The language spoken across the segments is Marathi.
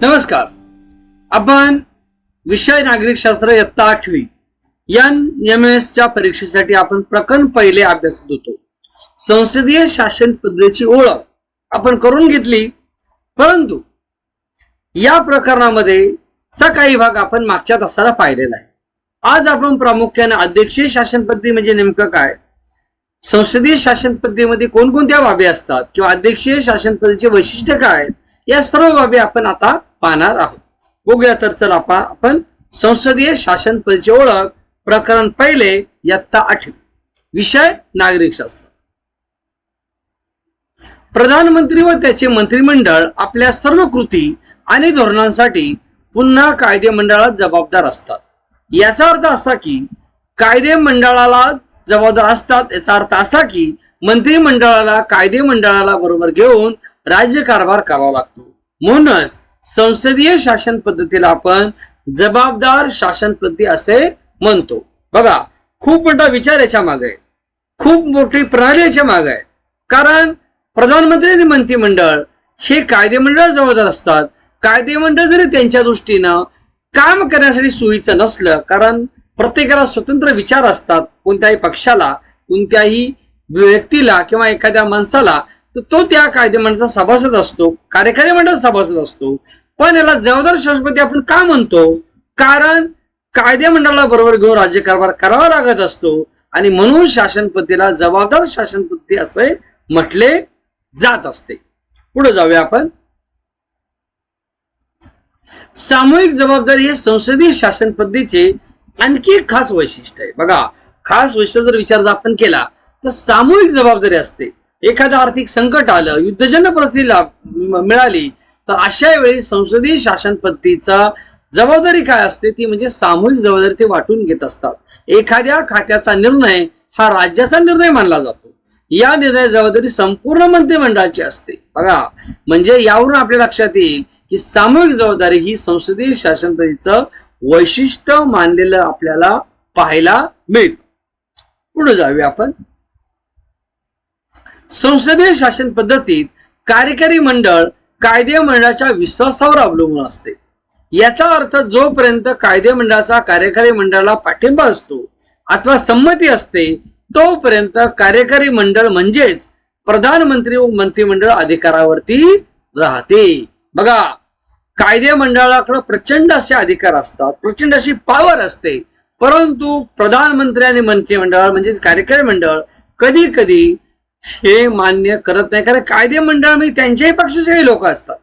नमस्कार. आपण विषय नागरिकशास्त्र इयत्ता आठवी एन एम एस च्या परीक्षेसाठी आपण प्रकरण पहिले अभ्यासत होतो संसदीय शासन पद्धतीची ओळख आपण करून घेतली. परंतु या प्रकरणामध्ये चा काही भाग आपण मागच्या तासाला पाहिलेला आहे. आज आपण प्रामुख्याने अध्यक्षीय शासन पद्धती म्हणजे नेमकं काय? संसदीय शासन पद्धतीमध्ये कोणकोणत्या बाबी असतात? किंवा अध्यक्षीय शासन पद्धतीचे वैशिष्ट्य काय आहेत? या सर्व बाबी आपण आता पाहणार आहोत. बघूया तर चला आपण संसदीय शासन परिचय ओळख प्रकरण पहिले इयत्ता आठवी. विषय नागरिक शास्त्र. प्रधानमंत्री व त्याचे मंत्रिमंडळ आपल्या सर्व कृती आणि धोरणांसाठी पुन्हा कायदे मंडळात जबाबदार असतात. याचा अर्थ असा की कायदे मंडळाला जबाबदार असतात याचा अर्थ असा की मंत्रिमंडळाला कायदे मंडळाला बरोबर घेऊन राज्यकारभार करावा लागतो. म्हणूनच संसदीय शासन पद्धतीला आपण जबाबदार शासन पद्धती असे म्हणतो. बघा खूप मोठा विचार याच्या मागे. आहे खूप मोठी प्रणाली याच्या मागे. आहे कारण प्रधानमंत्री आणि मंत्रिमंडळ हे कायदेमंडळ जबाबदार असतात. कायदेमंडळ जरी त्यांच्या दृष्टीनं काम करण्यासाठी सोयीचं नसलं कारण प्रत्येकाला स्वतंत्र विचार असतात कोणत्याही पक्षाला कोणत्याही व्यक्तीला किंवा एखाद्या माणसाला तर तो त्या कायदेमंडळाचा सभासद असतो कार्यकारी मंडळ सभासद असतो. पण याला जबाबदार शासनपती आपण का म्हणतो? कारण कायदे मंडळाला बरोबर घेऊन राज्यकारभार करावा लागत असतो. आणि म्हणून शासनपतीला जबाबदार शासनपती असे म्हटले जात असते. पुढे जाऊया आपण. सामूहिक जबाबदारी हे संसदीय शासन पद्धतीचे आणखी एक खास वैशिष्ट्य आहे. बघा खास वैशिष्ट्य जर विचार जर आपण केला तर सामूहिक जबाबदारी असते. एखादं आर्थिक संकट आलं युद्धजन्य परिस्थिती मिळाली तर अशा वेळी संसदीय शासन पद्धतीचा जबाबदारी काय असते? ती म्हणजे सामूहिक जबाबदारी ते वाटून घेत असतात. एखाद्या खात्याचा निर्णय हा राज्याचा निर्णय मानला जातो. या निर्णय जबाबदारी संपूर्ण मंत्रिमंडळाची असते. बघा म्हणजे यावरून आपल्या लक्षात येईल की सामूहिक जबाबदारी ही संसदीय शासन पद्धतीचं वैशिष्ट्य मानलेलं आपल्याला पाहायला मिळतं. पुढे जाऊया आपण. संसदीय शासन पद्धतीत कार्यकारी मंडळ कायदे मंडळाच्या विश्वासावर अवलंबून असते. याचा अर्थ जोपर्यंत कायदे मंडळाचा कार्यकारी मंडळाला पाठिंबा असतो अथवा संमती असते तोपर्यंत कार्यकारी मंडळ म्हणजेच प्रधानमंत्री व मंत्रिमंडळ अधिकारावरती राहते. बघा कायदे मंडळाकडे प्रचंड असे अधिकार असतात प्रचंड अशी पॉवर असते. परंतु प्रधानमंत्री आणि मंत्रिमंडळ म्हणजेच कार्यकारी मंडळ कधी कधी हे मान्य करत नाही. कारण कायदे मंडळ म्हणजे त्यांच्याही पक्षाचे काही लोक असतात.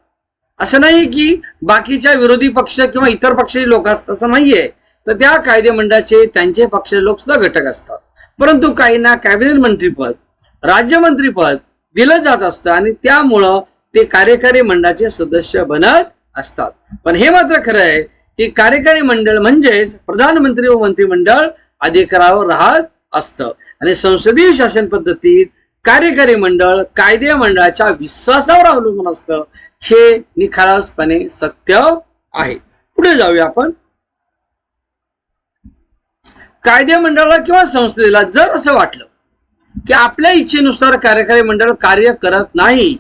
असं नाही की बाकीच्या विरोधी पक्ष किंवा इतर पक्षाचे लोक असतात असं नाहीये. तर त्या कायदे मंडळाचे त्यांचे पक्षाचे लोक सुद्धा घटक असतात. परंतु काहींना कॅबिनेट मंत्रीपद राज्यमंत्रीपद दिलं जात असतं आणि त्यामुळं ते कार्यकारी मंडळाचे सदस्य बनत असतात. पण हे मात्र खरं आहे की कार्यकारी मंडळ म्हणजेच प्रधानमंत्री व मंत्रिमंडळ अधिकारावर राहत असतं. आणि संसदीय शासन पद्धतीत कार्यकारी मंडळ कायदे मंडळाच्या विश्वासावर अवलंबून असतं हे निखारसपणे सत्य आहे. पुढे जाऊया आपण. कायदे मंडळाला किंवा संस्थेला जर असं वाटलं की आपल्या इच्छेनुसार कार्यकारी मंडळ कार्य करत नाही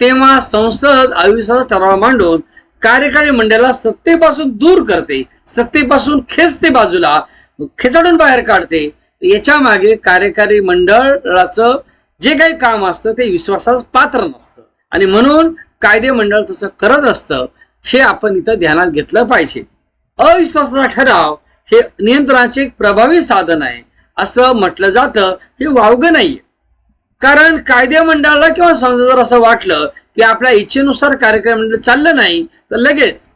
तेव्हा संसद अविश्वास ठराव मांडून कार्यकारी मंडळाला सत्तेपासून दूर करते सत्तेपासून खेचते बाजूला खेचाडून बाहेर काढते. याच्या मागे कार्यकारी मंडळाचं जे काही काम असतं ते विश्वासास पात्र नसतं. आणि म्हणून कायदे मंडळ तसं करत असतं हे आपण इथं ध्यानात घेतलं पाहिजे. अविश्वासाचा ठराव हे नियंत्रणाचे एक प्रभावी साधन आहे. असं म्हटलं जातं हे वावगं नाहीये. कारण कायदे मंडळाला किंवा समजा जर असं वाटलं की आपल्या इच्छेनुसार कार्यकारी मंडळ चाललं नाही तर लगेच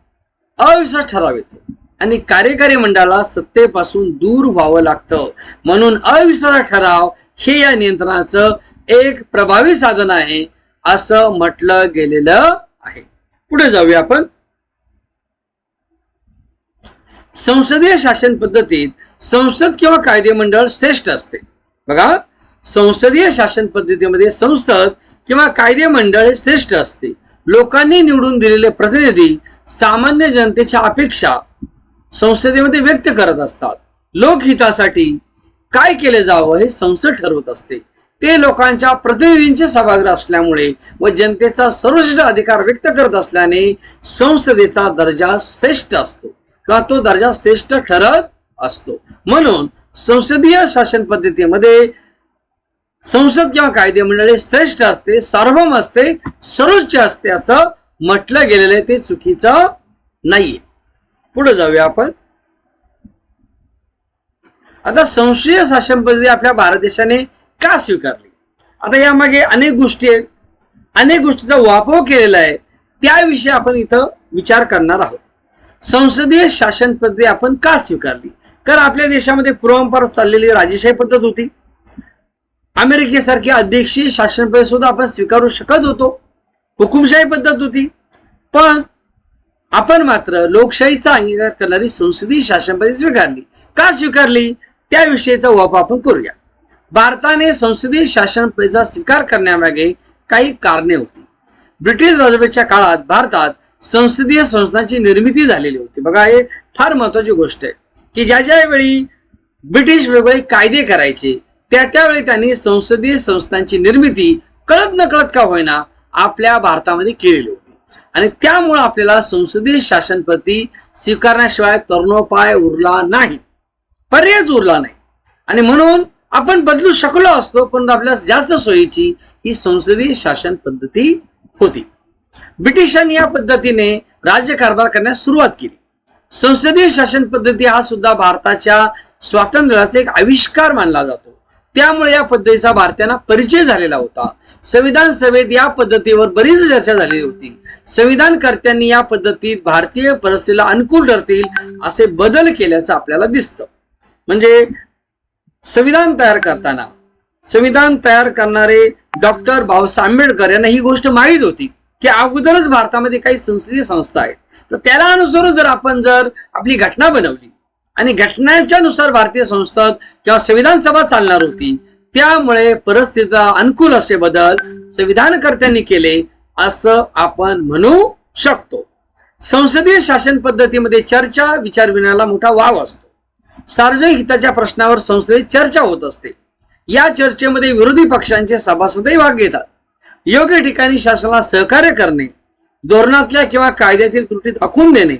अविश्वास ठराव येतो. आणि कार्यकारी मंडळाला सत्तेपासून दूर व्हावं लागतं. म्हणून अविश्वास ठराव हे या नियंत्रणाचं एक प्रभावी साधन आहे असं म्हटलं गेलेलं आहे. पुढे जाऊया आपण. संसदीय शासन पद्धतीत संसद किंवा कायदे मंडळ श्रेष्ठ असते. बघा संसदीय शासन पद्धतीमध्ये संसद किंवा कायदे मंडळ हे श्रेष्ठ असते. लोकांनी निवडून दिलेले प्रतिनिधी सामान्य जनतेच्या अपेक्षा संसदेमध्ये व्यक्त करत असतात. लोकहितासाठी काय केले जावं हे संसद ठरवत असते. ते लोकांच्या प्रतिनिधींचे सभागृह असल्यामुळे व जनतेचा सर्वश्रेष्ठ अधिकार व्यक्त करत असल्याने संसदेचा दर्जा श्रेष्ठ असतो. किंवा तो दर्जा श्रेष्ठ ठरत असतो. म्हणून संसदीय शासन पद्धतीमध्ये संसद किंवा कायदे मंडळे श्रेष्ठ असते सार्वभौम असते सर्वोच्च असते असं म्हटलं गेलेलं आहे. ते चुकीचं नाहीये. पुढे जाऊया आपण. आता संसदीय शासन पद्धती आपल्या भारत देशाने का स्वीकारली? आता यामागे अनेक गोष्टी आहेत. अनेक गोष्टीचा वापर केलेला आहे. त्याविषयी आपण इथं विचार करणार आहोत. संसदीय शासन पद्धती आपण का स्वीकारली? कारण आपल्या देशामध्ये पूर्वांपार चाललेली राजेशाही पद्धत होती. अमेरिकेसारखी अध्यक्षीय शासन पद्धत सुद्धा आपण स्वीकारू शकत होतो. हुकुमशाही पद्धत होती. पण आपण मात्र लोकशाहीचा अंगीकार करणारी संसदीय शासन पद्धती स्वीकारली. का स्वीकारली? त्याविषयीचा वापर आपण करूया. भारताने संसदीय शासन पेजा स्वीकार करण्यामागे काही कारणे होती. ब्रिटिश राजवटीच्या काळात भारतात संसदीय संस्थांची निर्मिती झालेली होती. बघा हे फार महत्वाची गोष्ट आहे की ज्या ज्या वेळी ब्रिटिश वेगवेगळे कायदे करायचे त्या त्यावेळी त्यांनी संसदीय संस्थांची निर्मिती कळत न कळत का होईना आपल्या भारतामध्ये केलेली होती. आणि त्यामुळं आपल्याला संसदीय शासन प्रती स्वीकारण्याशिवाय तरुणोपाय उरला नाही. पर्यायच उरला नाही. आणि म्हणून आपण बदलू शकलो असतो पण आपल्या जास्त सोयीची ही संसदीय शासन पद्धती होती. ब्रिटिशांनी या पद्धतीने राज्यकारभार करण्यास सुरुवात केली. संसदीय शासन पद्धती हा सुद्धा भारताच्या स्वातंत्र्याचा एक आविष्कार मानला जातो. त्यामुळे या पद्धतीचा भारतीयांना परिचय झालेला होता. संविधान सभेत या पद्धतीवर बरीच चर्चा झालेली होती. संविधानकर्त्यांनी या पद्धतीत भारतीय परिस्थितीला अनुकूल ठरतील असे बदल केल्याचं आपल्याला दिसतं. म्हणजे संविधान तयार करताना. संविधान तयार करणारे डॉक्टर बाबासाहेब आंबेडकर यांना ही गोष्ट माहीत होती की अगोदरच भारतामध्ये काही संसदीय संस्था आहेत. तर त्याला अनुसरून जर आपण जर आपली घटना बनवली आणि घटनेच्या नुसार भारतीय संसद किंवा संविधान सभा चालणार होती त्यामुळे परिस्थितीला अनुकूल असे बदल संविधानकर्त्यांनी केले असं आपण म्हणू शकतो. संसदीय शासन पद्धतीमध्ये चर्चा विचारविण्याला मोठा वाव असतो. सार्वजनिक हिताच्या प्रश्नावर संसदेत चर्चा होत असते. या चर्चेमध्ये विरोधी पक्षांचे सभासदही भाग घेतात. योग्य ठिकाणी शासनाला सहकार्य करणे धोरणातल्या किंवा कायद्यातील त्रुटी दाखवून देणे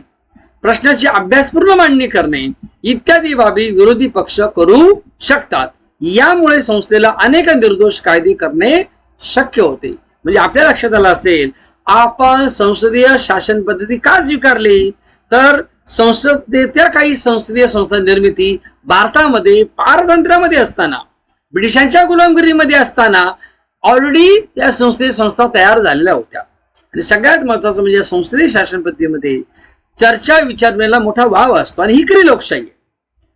प्रश्नाची अभ्यासपूर्ण मांडणी करणे इत्यादी बाबी विरोधी पक्ष करू शकतात. यामुळे संस्थेला अनेक निर्दोष कायदे करणे शक्य होते. म्हणजे आपल्या लक्षात आलं असेल आपण संसदीय शासन पद्धती का स्वीकारली? तर संसदेच्या काही संसदीय संस्था निर्मिती भारतामध्ये पारतंत्र्यामध्ये असताना ब्रिटिशांच्या गुलामगिरीमध्ये असताना ऑलरेडी या संसदीय संस्था तयार झालेल्या होत्या. आणि सगळ्यात महत्वाचं म्हणजे संसदीय शासन पद्धतीमध्ये चर्चा विचारण्याला मोठा वाव असतो आणि ही खरी लोकशाही आहे.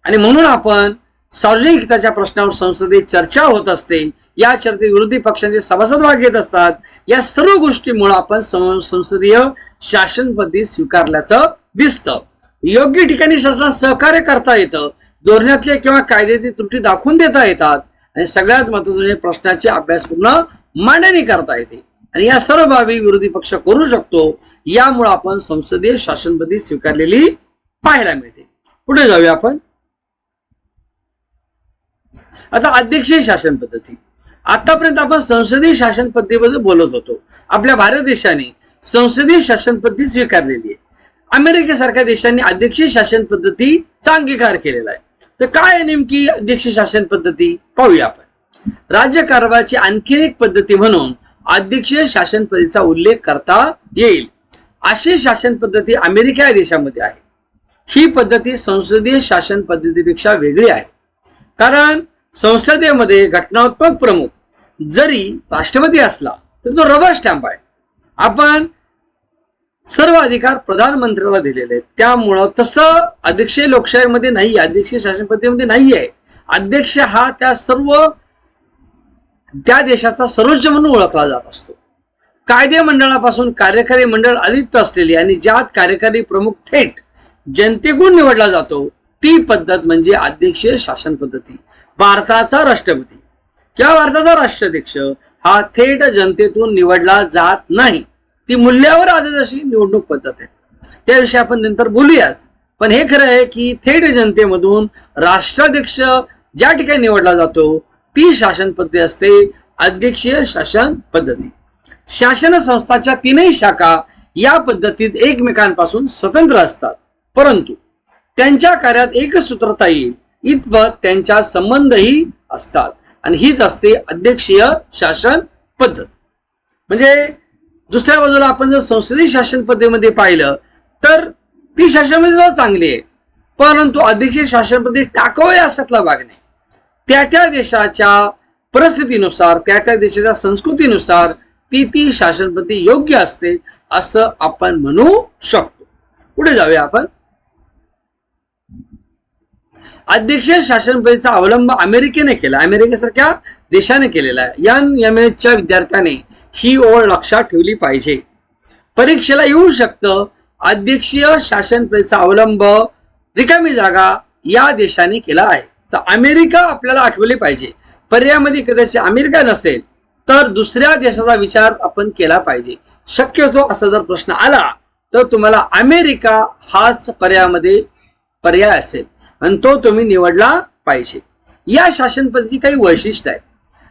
आणि म्हणून आपण सार्वजनिक हिताच्या प्रश्नावर संसदेत चर्चा होत असते या चर्चेत विरोधी पक्षांचे सभासद भाग घेत असतात या सर्व गोष्टीमुळे आपण संसदीय शासन पद्धती स्वीकारल्याचं दिसतं. योग्य ठिकाणी शासनाला सहकार्य करता येतं धोरणातले किंवा कायद्यातील त्रुटी दाखवून देता येतात आणि सगळ्यात महत्वाचं म्हणजे प्रश्नाची अभ्यासपूर्ण मांडणी करता येते. आणि या सर्व बाबी विरोधी पक्ष करू शकतो यामुळे आपण संसदीय शासन पद्धती स्वीकारलेली पाहायला मिळते. पुढे जाऊया आपण. आता अध्यक्षीय शासन पद्धती. आतापर्यंत आपण संसदीय शासन पद्धतीबद्दल बोलत होतो. आपल्या भारत देशाने संसदीय शासन पद्धती स्वीकारलेली आहे. अमेरिकेसारख्या देशांनी अध्यक्षीय शासन पद्धतीचा अंगीकार केलेला आहे. तर काय आहे नेमकी अध्यक्षीय शासन पद्धती? पाहूया आपण. राज्य कारभाराची आणखी एक पद्धती म्हणून अध्यक्षीय शासन पद्धतीचा उल्लेख करता येईल. अशी शासन पद्धती अमेरिका या देशामध्ये आहे. ही पद्धती संसदीय शासन पद्धतीपेक्षा वेगळी आहे. कारण संसदेमध्ये घटनात्मक प्रमुख जरी राष्ट्रपती असला तर तो रबर स्टॅम्प आहे. आपण सर्व अधिकार प्रधानमंत्र्याला दिलेले आहेत. त्यामुळं तसं अध्यक्षीय लोकशाहीमध्ये नाही अध्यक्षीय शासन पद्धतीमध्ये नाही आहे. अध्यक्ष हा त्या सर्व त्या देशाचा सर्वोच्च म्हणून ओळखला जात असतो. कायदे मंडळापासून कार्यकारी मंडळ अलिप्त असलेली आणि ज्यात कार्यकारी प्रमुख थेट जनतेकडून निवडला जातो ती पद्धत म्हणजे अध्यक्षीय शासन पद्धती. भारताचा राष्ट्रपती. किंवा भारताचा राष्ट्राध्यक्ष हा थेट जनतेतून निवडला जात नाही. ती मूल्यावर आधारित अशी निवडणूक पद्धत आहे. त्याविषयी आपण नंतर बोलूयाच. पण हे खरं आहे की थेट जनतेमधून राष्ट्राध्यक्ष ज्या ठिकाणी निवडला जातो ती शासन पद्धती असते अध्यक्षीय शासन पद्धती. शासन संस्थाच्या तीनही शाखा या पद्धतीत एकमेकांपासून स्वतंत्र असतात. परंतु त्यांच्या कार्यात एकच सूत्रता येईल इतपत त्यांच्या संबंधही असतात. आणि हीच असते अध्यक्षीय शासन पद्धत. म्हणजे दुसऱ्या बाजूला आपण जर संसदीय शासन पद्धतीमध्ये पाहिलं तर ती शासनामध्ये जरा चांगली आहे. परंतु अध्यक्षीय शासन पद्धती टाकावे यासातला भाग नाही. त्या त्या देशाच्या परिस्थितीनुसार त्या त्या देशाच्या संस्कृतीनुसार ती ती शासन पद्धती योग्य असते असं आपण म्हणू शकतो. पुढे जाऊया आपण. अध्यक्ष शासन पद्धतीचा अवलंब अमेरिकेने केला. अमेरिकेसारख्या देशाने केलेला आहे. एन एम एचच्या विद्यार्थ्याने ही ओळ लक्षात ठेवली पाहिजे. परीक्षेला येऊ शकतं. अध्यक्षीय शासन पद्धतीचा अवलंब रिकामी जागा या देशाने केला आहे. तर अमेरिका आपल्याला आठवली पाहिजे. पर्यायामध्ये कदाचित अमेरिका नसेल तर दुसऱ्या देशाचा विचार आपण केला पाहिजे. शक्यतो असा जर प्रश्न आला तर तुम्हाला अमेरिका हाच पर्यायामध्ये पर्याय असेल. आणि तो तुम्ही निवडला पाहिजे. या शासन पद्धती काही वैशिष्ट्य आहे.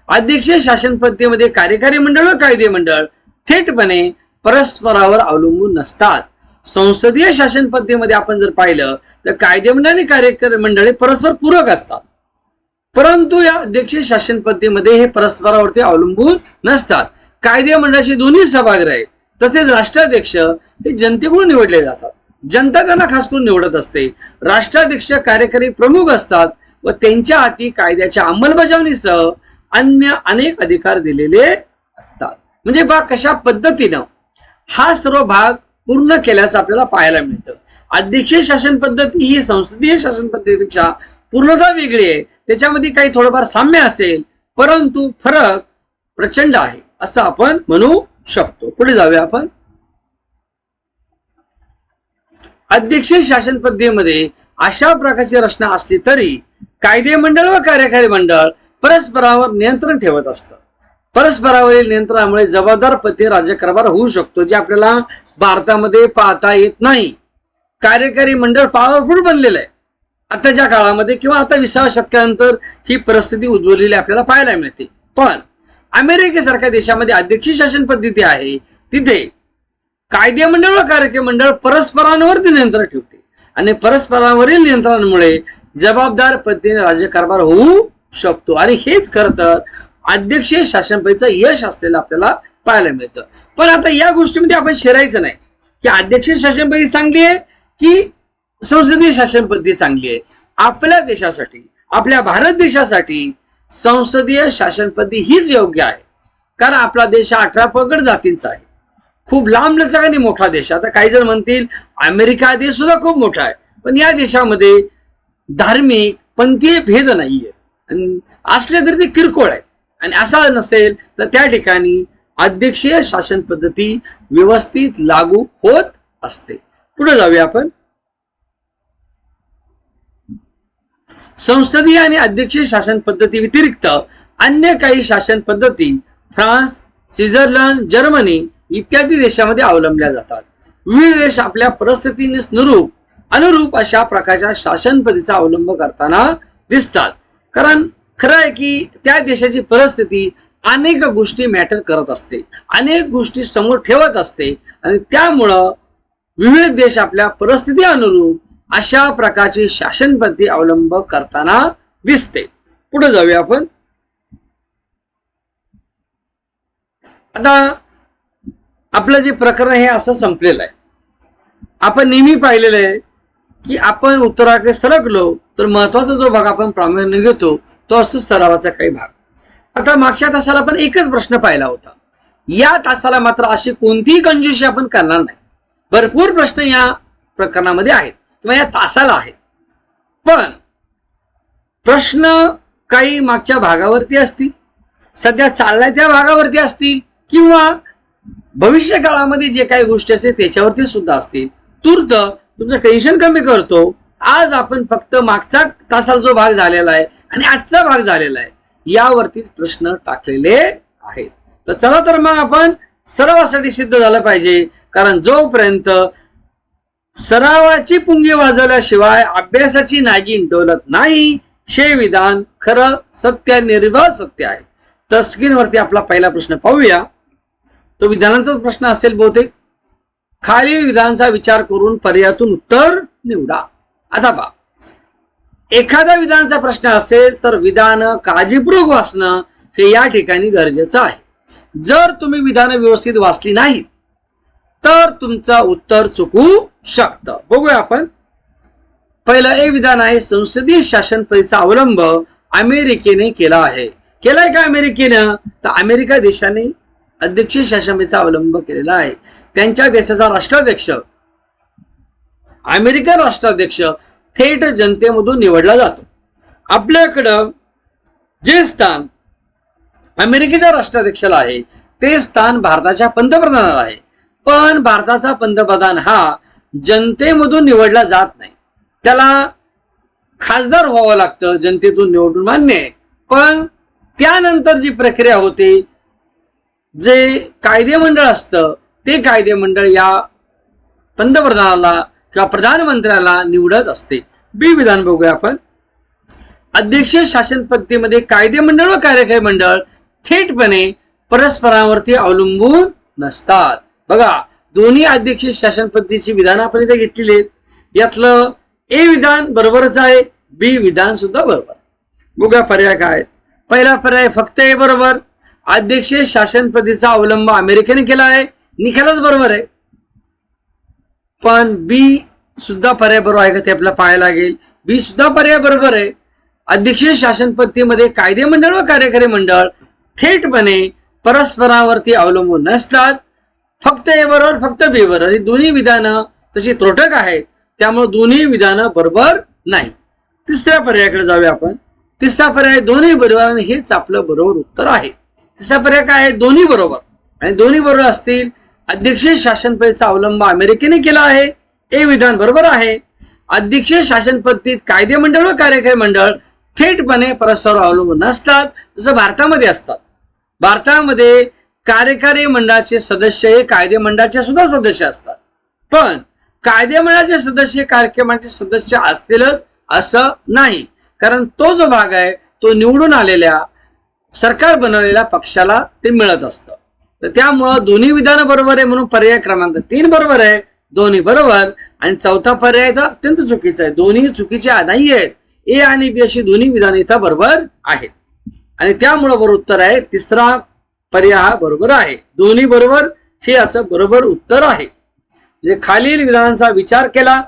अध्यक्षीय शासन पद्धतीमध्ये कार्यकारी मंडळ व कायदे मंडळ थेटपणे परस्परावर अवलंबून नसतात. संसदीय शासन पद्धतीमध्ये आपण जर पाहिलं तर कायदे मंडळ आणि कार्यकारी मंडळे परस्पर पूरक असतात. परंतु या अध्यक्षीय शासन पद्धतीमध्ये हे परस्परावरती अवलंबून नसतात. कायदे मंडळाचे दोन्ही सभागृह आहेत. तसेच राष्ट्राध्यक्ष हे जनतेकडून निवडले जातात. जनता त्यांना खास करून निवडत असते. राष्ट्राध्यक्ष कार्यकारी प्रमुख असतात व त्यांच्या हाती कायद्याच्या अंमलबजावणीसह अन्य अनेक अधिकार दिलेले असतात. म्हणजे बा कशा पद्धतीनं हा सर्व भाग पूर्ण केल्याचं आपल्याला पाहायला मिळतं. अध्यक्षीय शासन पद्धती ही संसदीय शासन पद्धतीपेक्षा पूर्णतः वेगळी आहे. त्याच्यामध्ये काही थोडंफार साम्य असेल परंतु फरक प्रचंड आहे असं आपण म्हणू शकतो. पुढे जाऊया आपण. अध्यक्ष शासन पद्धतीमध्ये अशा प्रकारची रचना असली तरी कायदे मंडळ व कार्यकारी मंडळ परस्परावर नियंत्रण ठेवत असतं. परस्परावरील नियंत्रणामुळे जबाबदार पती राज्यकारभार होऊ शकतो जे आपल्याला भारतामध्ये पाहता येत नाही. कार्यकारी मंडळ पॉवरफुल बनलेलं आहे. आताच्या काळामध्ये किंवा आता विसाव्या शतकानंतर ही परिस्थिती उद्भवलेली आपल्याला पाहायला मिळते. पण अमेरिकेसारख्या देशामध्ये अध्यक्षीय शासन पद्धती आहे तिथे कायदे मंडळ व कार्यकारी मंडळ परस्परांवरती नियंत्रण ठेवते. आणि परस्परांवरील नियंत्रणामुळे जबाबदार पद्धतीने राज्यकारभार होऊ शकतो. आणि हेच खरं तर अध्यक्षीय शासनपैचं यश असलेलं आपल्याला पाहायला मिळतं. पण आता या गोष्टीमध्ये आपण शिरायचं नाही. की अध्यक्षीय शासन पद्धती चांगली आहे की संसदीय शासन पद्धती चांगली आहे? आपल्या देशासाठी आपल्या भारत देशासाठी संसदीय शासन पद्धती हीच योग्य आहे. कारण आपला देश हा अठरा पगड जातींचा आहे. खूप लांबलचक आणि मोठा देश आता काही जण म्हणतील अमेरिका हा देश सुद्धा खूप मोठा आहे. पण या देशामध्ये धार्मिक पंथीय भेद नाहीये. आणि असले तरी ते किरकोळ आहेत. आणि असा नसेल तर त्या ठिकाणी अध्यक्षीय शासन पद्धती व्यवस्थित लागू होत असते. पुढे जाऊया आपण. संसदीय आणि अध्यक्षीय शासन पद्धती व्यतिरिक्त अन्य काही शासन पद्धती फ्रान्स स्वित्झर्लंड जर्मनी इत्यादी देशामध्ये अवलंबल्या जातात. विविध देश आपल्या परिस्थितीने अनुरूप अनुरूप अशा प्रकारच्या शासन पद्धतीचा अवलंब करताना दिसतात. कारण खरं आहे की त्या देशाची परिस्थिती अनेक गोष्टी मॅटर करत असते. अनेक गोष्टी समोर ठेवत असते. आणि त्यामुळं विविध देश आपल्या परिस्थिती अनुरूप अशा प्रकारची शासन पद्धती अवलंब करताना दिसते. पुढे जाऊया आपण. आता आपलं जे प्रकरण हे असं संपलेलं आहे. आपण नेहमी पाहिलेलं आहे की आपण उत्तराकडे सरकलो तर महत्त्वाचा जो भाग आपण प्रामुख्याने घेतो तो असतो सरावाचा काही भाग. आता मागच्या तासाला आपण एकच प्रश्न पाहिला होता. या तासाला मात्र अशी कोणतीही कंजूशी आपण करणार नाही. भरपूर प्रश्न या प्रकरणामध्ये आहेत किंवा या तासाला आहेत. पण प्रश्न काही मागच्या भागावरती असतील सध्या चाललाय त्या भागावरती असतील किंवा भविष्य काळामध्ये जे काही गोष्टी असतील त्याच्यावरती सुद्धा असतील. तूर्त तुमचं टेन्शन कमी करतो. आज आपण फक्त मागचा तासाला जो भाग झालेला आहे आणि आजचा भाग झालेला आहे यावरतीच प्रश्न टाकलेले आहेत. तर चला तर मग आपण सरावासाठी सिद्ध झालं पाहिजे. कारण जोपर्यंत सरावाची पुंगी वाजवल्याशिवाय अभ्यासाची नागिन डोलत नाही हे विधान खरं सत्य निर्भर सत्य आहे. तर स्क्रीनवरती आपला पहिला प्रश्न पाहूया. तो विधानाचाच प्रश्न असेल बहुतेक. खालील विधानाचा विचार करून पर्यायातून उत्तर निवडा. आता पहा. एखाद्या विधानाचा प्रश्न असेल तर विधान काळजीपूर्वक वाचणं हे या ठिकाणी गरजेचं आहे. जर तुम्ही विधान व्यवस्थित वाचली नाहीत तर तुमचं उत्तर चुकू शकतं. बघूया आपण. पहिलं एक विधान आहे संसदीय शासन पद्धतीचा अवलंब अमेरिकेने केला आहे. केलाय का अमेरिकेनं? तर अमेरिका देशाने अध्यक्षीय शासनपद्धतीचा अवलंब केलेला आहे. त्यांच्या देशाचा राष्ट्राध्यक्ष अमेरिकन राष्ट्राध्यक्ष थेट जनतेमधून निवडला जातो. आपल्याकडं जे स्थान अमेरिकेच्या राष्ट्राध्यक्षाला आहे ते स्थान भारताच्या पंतप्रधानाला आहे. पण भारताचा पंतप्रधान हा जनतेमधून निवडला जात नाही. त्याला खासदार व्हावं लागतं जनतेतून निवडून मान्य आहे. पण त्यानंतर जी प्रक्रिया होते जे कायदेमंडळ असतं ते कायदेमंडळ या पंतप्रधानाला किंवा प्रधानमंत्र्याला निवडत असते. बी विधान बघूया आपण. अध्यक्ष शासन पद्धतीमध्ये कायदेमंडळ व कार्यकारी मंडळ थेटपणे परस्परांवरती अवलंबून नसतात. बघा दोन्ही अध्यक्ष शासन पद्धतीची विधान आपण इथे घेतलेली आहेत. यातलं ए विधान बरोबरच आहे बी विधान सुद्धा बरोबर. बघा पर्याय काय पहिला पर्याय फक्त ए बरोबर अध्यक्ष शासनपतीचा अवलंब अमेरिकेने केला आहे. निकालच बरोबर आहे. पण बी सुद्धा पर्याय बरोबर आहे का ते आपल्याला पाहायला लागेल. बी सुद्धा पर्याय बरोबर आहे. अध्यक्षीय शासन पद्धतीमध्ये कायदेमंडळ व कार्यकारी मंडळ थेटपणे परस्परावरती अवलंबून नसतात. फक्त ए बरोबर फक्त बी बरोबर. ही दोन्ही विधानं तशी त्रोटक आहेत. त्यामुळे दोन्ही विधानं बरोबर नाही. तिसऱ्या पर्यायाकडे जाऊया आपण. तिसरा पर्याय दोन्ही बरोबर हेच आपलं बरोबर उत्तर आहे. तिसरा पर्याय काय आहे? दोन्ही बरोबर. आणि दोन्ही बरोबर असतील अध्यक्षीय शासन पद्धतीचा अवलंब अमेरिकेने केला आहे हे विधान बरोबर आहे. अध्यक्षीय शासन पद्धतीत कायदेमंडळ व कार्यकारी मंडळ थेटपणे परस्पर अवलंबून नसतात जसं भारतामध्ये असतात. भारतामध्ये कार्यकारी मंडळाचे सदस्य हे कायदेमंडळाचे सुद्धा सदस्य असतात. पण कायदेमंडळाचे सदस्य कार्यक्रमाचे सदस्य असतीलच असं नाही. कारण तो जो भाग आहे तो निवडून आलेल्या सरकार बनवलेल्या पक्षाला ते मिळत असतं. तर त्यामुळं दोन्ही विधान बरोबर आहे म्हणून पर्याय क्रमांक तीन बरोबर आहे दोन्ही बरोबर. आणि चौथा पर्याय तर अत्यंत चुकीचा आहे. दोन्ही चुकीचे नाही आहेत. ए आणि बी अशी दोन्ही विधान इथं बरोबर आहेत. आणि त्यामुळं बरोबर उत्तर आहे तिसरा पर्याय हा बरोबर आहे. दोन्ही बरोबर हे याचं बरोबर उत्तर आहे. म्हणजे खालील विधानांचा विचार केला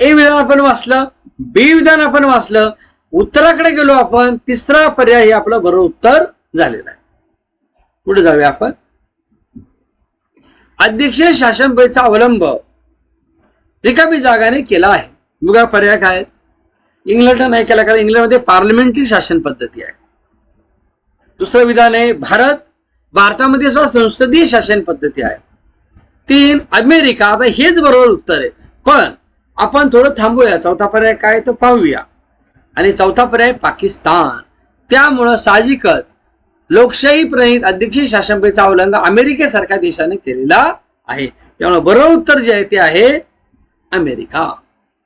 ए विधान आपण वाचलं बी विधान आपण वाचलं उत्तराकडे गेलो आपण तिसरा पर्याय हे आपलं बरोबर उत्तर झालेलं आहे. पुढे जाऊया आपण? अध्यक्षीय शासन पेचा अवलंब रिकामी जागाने केला आहे. बघा पर्याय काय आहेत. इंग्लंड नाही केला कारण इंग्लंडमध्ये पार्लमेंटरी शासन पद्धती आहे. दुसरं विधान आहे भारत. भारतामध्ये सुद्धा संसदीय शासन पद्धती आहे. तीन अमेरिका. आता हेच बरोबर उत्तर आहे. पण आपण थोडं थांबूया. चौथा पर्याय काय तो पाहूया. आणि चौथा पर्याय पाकिस्तान. त्यामुळं साहजिकच लोकशाही प्रणित अध्यक्षीय शासनपेचा अवलंब अमेरिकेसारख्या देशाने केलेला आहे. त्यामुळे बरोबर उत्तर जे आहे ते आहे अमेरिका.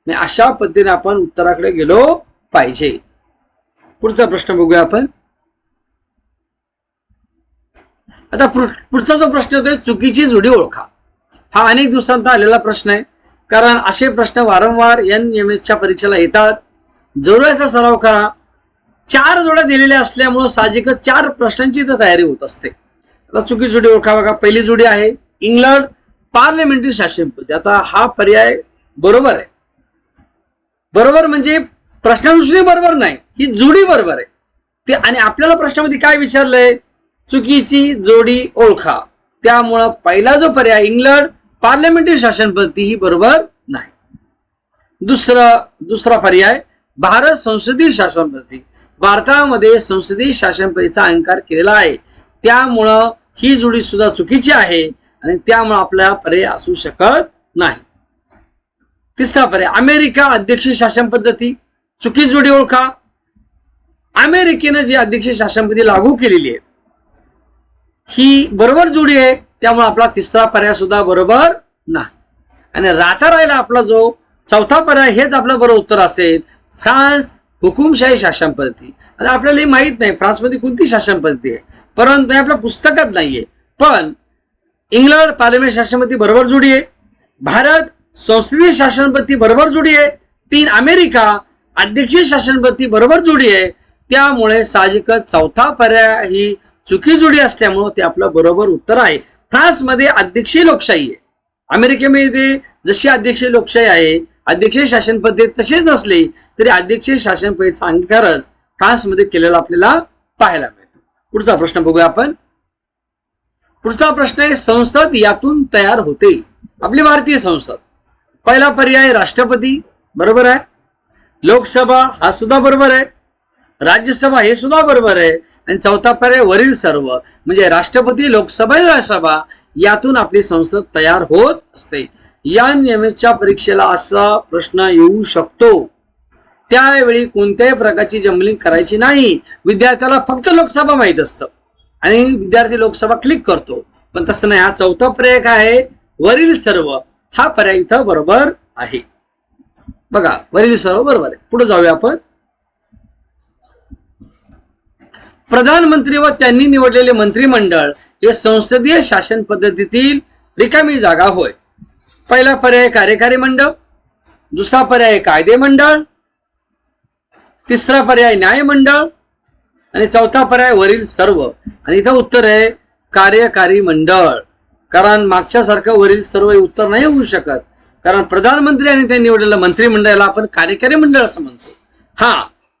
अशा पद्धतीने आपण उत्तराकडे गेलो पाहिजे. पुढचा प्रश्न बघूया आपण. आता पुढचा जो प्रश्न होतोय चुकीची जोडी ओळखा. हा अनेक दिवसांचा आलेला प्रश्न आहे. कारण असे प्रश्न वारंवार एन एम एसच्या परीक्षेला येतात. जरुरीचा सराव करा. चार जोड्या दिलेल्या असल्यामुळं साहजिकच चार प्रश्नांची इथं तयारी होत असते. आता चुकी जोडी ओळखा बघा. पहिली जोडी आहे इंग्लंड पार्लमेंटरी शासन आता हा पर्याय बरोबर आहे. बरोबर म्हणजे प्रश्नानुसार बरोबर नाही ही जोडी बरोबर आहे. ते आणि आपल्याला प्रश्नामध्ये काय विचारलंय? चुकीची जोडी ओळखा. त्यामुळं पहिला जो पर्याय इंग्लंड पार्लमेंटरी शासनपद्धती ही बरोबर नाही. दुसरा दुसरा पर्याय भारत संसदीय शासन पद्धती भारतामध्ये संसदीय शासन पद्धतीचा अंकार केलेला आहे. त्यामुळं ही जोडी सुद्धा चुकीची आहे आणि त्यामुळं आपला पर्याय असू शकत नाही. तिसरा पर्याय अमेरिका अध्यक्ष शासन पद्धती. चुकीची जोडी ओळखा. अमेरिकेनं जी अध्यक्ष शासन पद्धती लागू केलेली आहे ही बरोबर जोडी आहे त्यामुळे आपला तिसरा पर्याय सुद्धा बरोबर नाही. आणि राहता राहिला आपला जो चौथा पर्याय हेच आपलं बरोबर उत्तर असेल. फ्रान्स हुकुमशाही शासन पद्धती आता आपल्याला हे माहीत नाही फ्रान्समध्ये कोणती शासन पद्धती आहे? परंतु हे आपल्या पुस्तकात नाहीये. पण इंग्लंड पार्लिमेंट शासनपद्धती बरोबर जुडी आहे. भारत संसदीय शासनपद्धती बरोबर जुडी आहे. तीन अमेरिका अध्यक्षीय शासनपद्धती बरोबर जुडी आहे. त्यामुळे साहजिकच चौथा पर्याय ही चुकी जुडी असल्यामुळे ते आपलं बरोबर उत्तर आहे. फ्रान्समध्ये अध्यक्षीय लोकशाही आहे. अमेरिकेमध्ये जशी अध्यक्षीय लोकशाही आहे अध्यक्षीय शासन पद्धती तशीच नसली तरी अध्यक्षीय शासन पद्धतीचा अंगीकारच फ्रान्समध्ये केलेला आपल्याला पाहायला मिळतो. पुढचा प्रश्न बघूया आपण. पुढचा प्रश्न आहे संसद यातून तयार होते. आपली भारतीय संसद. पहिला पर्याय राष्ट्रपती बरोबर आहे. लोकसभा हा सुद्धा बरोबर आहे. राज्यसभा हे सुद्धा बरोबर आहे. आणि चौथा पर्याय वरील सर्व म्हणजे राष्ट्रपती लोकसभा सभा राज्यसभा यातून आपली संसद तयार होत असते. या नियमितच्या परीक्षेला असा प्रश्न येऊ शकतो. त्यावेळी कोणत्याही प्रकारची जमलिंग करायची नाही. विद्यार्थ्याला फक्त लोकसभा माहीत असतं. आणि विद्यार्थी लोकसभा क्लिक करतो. पण तसं नाही. हा चौथा पर्याय काय आहे? वरील सर्व. हा पर्याय इथं बरोबर आहे. बघा वरील सर्व बरोबर आहे. पुढे जाऊया आपण. प्रधानमंत्री व त्यांनी निवडलेले मंत्रिमंडळ हे संसदीय शासन पद्धतीतील रिकामी जागा होय. पहिला पर्याय कार्यकारी मंडळ दुसरा पर्याय कायदे मंडळ तिसरा पर्याय न्याय मंडळ आणि चौथा पर्याय वरील सर्व. आणि इथं उत्तर आहे कार्यकारी मंडळ. कारण मागच्या सारखं वरील सर्व हे उत्तर नाही होऊ शकत. कारण प्रधानमंत्री आणि ते निवडलेलं मंत्रिमंडळाला आपण कार्यकारी मंडळ असं म्हणतो. हा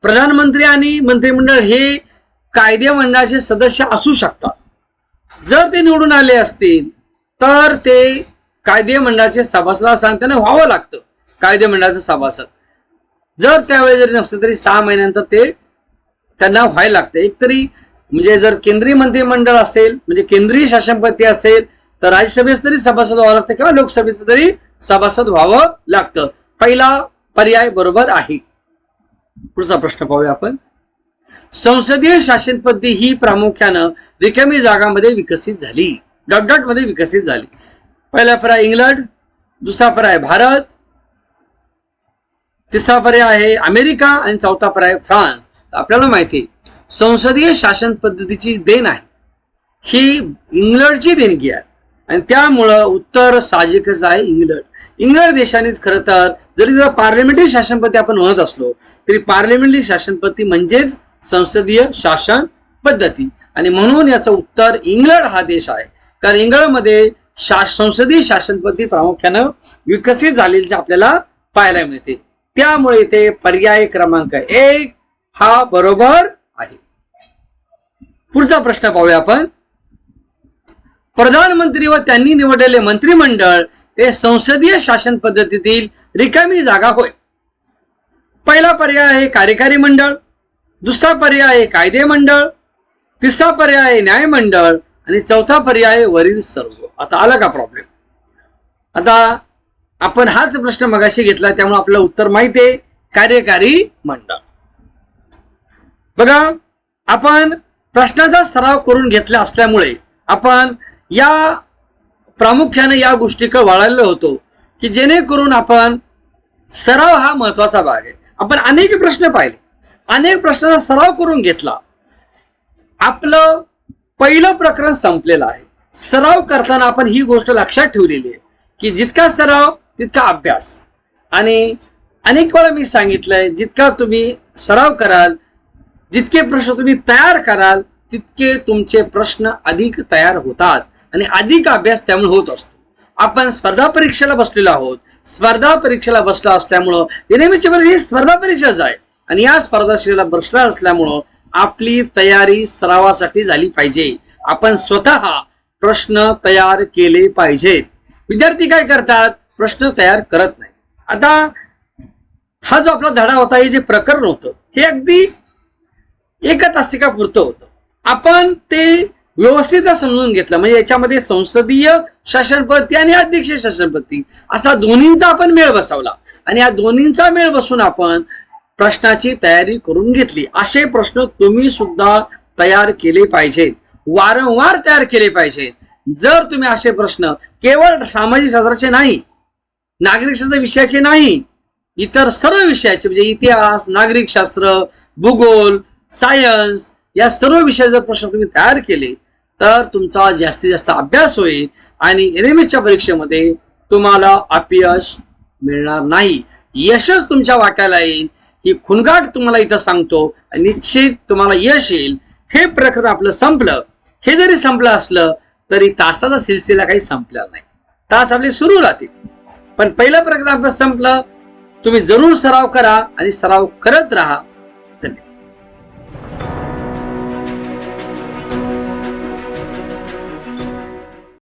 प्रधानमंत्री आणि मंत्रिमंडळ हे कायदे मंडळाचे सदस्य असू शकतात. जर ते निवडून आले असतील तर ते कायदे मंडळाचे सभासद असताना त्यांना व्हावं लागतं. कायदे मंडळाचं सभासद. जर त्यावेळी जरी नसलं तरी सहा महिन्यानंतर ते त्यांना व्हायला लागतं. एक तरी म्हणजे जर केंद्रीय मंत्रिमंडळ असेल म्हणजे केंद्रीय शासनपती असेल तर राज्यसभेचं तरी सभासद व्हावं लागतं किंवा लोकसभेचं तरी सभासद व्हावं लागतं. पहिला पर्याय बरोबर आहे. पुढचा प्रश्न पाहूया आपण. संसदीय शासन पद्धती ही प्रामुख्यानं रिकामी जागामध्ये विकसित झाली. डॉट डॉटमध्ये विकसित झाली. पहिला पर्याय इंग्लंड दुसरा पर्याय भारत तिसरा पर्याय आहे अमेरिका आणि चौथा पर्याय फ्रान्स. आपल्याला माहिती आहे, संसदीय शासन पद्धतीची देण आहे. ही इंग्लंडची देणगी आहे. आणि त्यामुळं उत्तर साहजिकच आहे इंग्लंड. इंग्लंड देशानेच खरं तर जरी जर पार्लमेंटरी शासनपती आपण म्हणत असलो तरी पार्लमेंटरी शासनपती म्हणजेच संसदीय शासन पद्धती. आणि म्हणून याचं उत्तर इंग्लंड हा देश आहे. कारण इंग्लंडमध्ये शास संसदीय शासन पद्धती प्रामुख्यानं विकसित झालेली आपल्याला पाहायला मिळते. त्यामुळे इथे पर्याय क्रमांक एक हा बरोबर आहे. पुढचा प्रश्न पाहूया आपण. प्रधानमंत्री व त्यांनी निवडलेले मंत्रिमंडळ हे संसदीय शासन पद्धतीतील रिकामी जागा होय. पहिला पर्याय आहे कार्यकारी मंडळ दुसरा पर्याय आहे कायदे मंडळ तिसरा पर्याय आहे न्यायमंडळ आणि चौथा पर्याय वरील सर्व. आता आला का प्रॉब्लेम आता आपण हाच प्रश्न मगाशी घेतला त्यामुळे आपलं उत्तर माहिती आहे. कार्यकारी मंडळ. बघा आपण प्रश्नाचा सराव करून घेतला असल्यामुळे आपण या प्रामुख्याने या गोष्टीकडे वळालेलो होतो की जेणेकरून आपण सराव हा महत्त्वाचा भाग आहे. आपण अनेक प्रश्न पाहिले. अनेक प्रश्नाचा सराव करून घेतला. आपलं पहिलं प्रकरण संपलेलं आहे. सराव करताना आपण ही गोष्ट लक्षात ठेवलेली आहे की जितका सराव तितका अभ्यास. आणि अनेक वेळा मी सांगितलंय जितका तुम्ही सराव कराल जितके प्रश्न तुम्ही तयार कराल तितके तुमचे प्रश्न अधिक तयार होतात. आणि अधिक अभ्यास त्यामुळे होत असतो. आपण स्पर्धा परीक्षेला बसलेलो आहोत. स्पर्धा परीक्षेला बसला असल्यामुळं नेहमीची ही स्पर्धा परीक्षाच आहे. आणि या स्पर्धा बसला असल्यामुळं आपली तयारी सरावासाठी झाली पाहिजे. आपण स्वतः प्रश्न तयार केले पाहिजेत. विद्यार्थी काय करतात? प्रश्न तयार करत नाही. आता हा जो आपला धडा होता हे जे प्रकरण होतं हे अगदी एका तासिका पुरतं होतं. आपण ते व्यवस्थित समजून घेतलं. म्हणजे याच्यामध्ये संसदीय शासनपती आणि अध्यक्ष शासनपती असा दोन्हींचा आपण मेळ बसवला. आणि या दोन्हींचा मेळ बसून आपण प्रश्नाची तयारी करून घेतली. असे प्रश्न तुम्ही सुद्धा तयार केले पाहिजेत. वारंवार तयार केले पाहिजेत. जर तुम्ही असे प्रश्न केवळ सामाजिक शास्त्राचे नाही नागरिक शास्त्र विषयाचे नाही इतर सर्व विषयाचे म्हणजे इतिहास नागरिक शास्त्र भूगोल सायन्स या सर्व विषयाचे प्रश्न तुम्ही तयार केले तर तुमचा जास्तीत जास्त अभ्यास होईल आणि एन एम एसच्या परीक्षेमध्ये तुम्हाला अपयश मिळणार नाही. यशच तुमच्या वाट्याला येईल. ही खुणगाट तुम्हाला इथं सांगतो निश्चित तुम्हाला यश येईल. हे प्रकरण आपलं संपलं. हे जरी संपलं असलं तरी तासाचा सिलसिला काही संपला नाही. तास आपले सुरू राहतील. पण पहिलं प्रकरण आपलं संपलं. तुम्ही जरूर सराव करा आणि सराव करत राहा.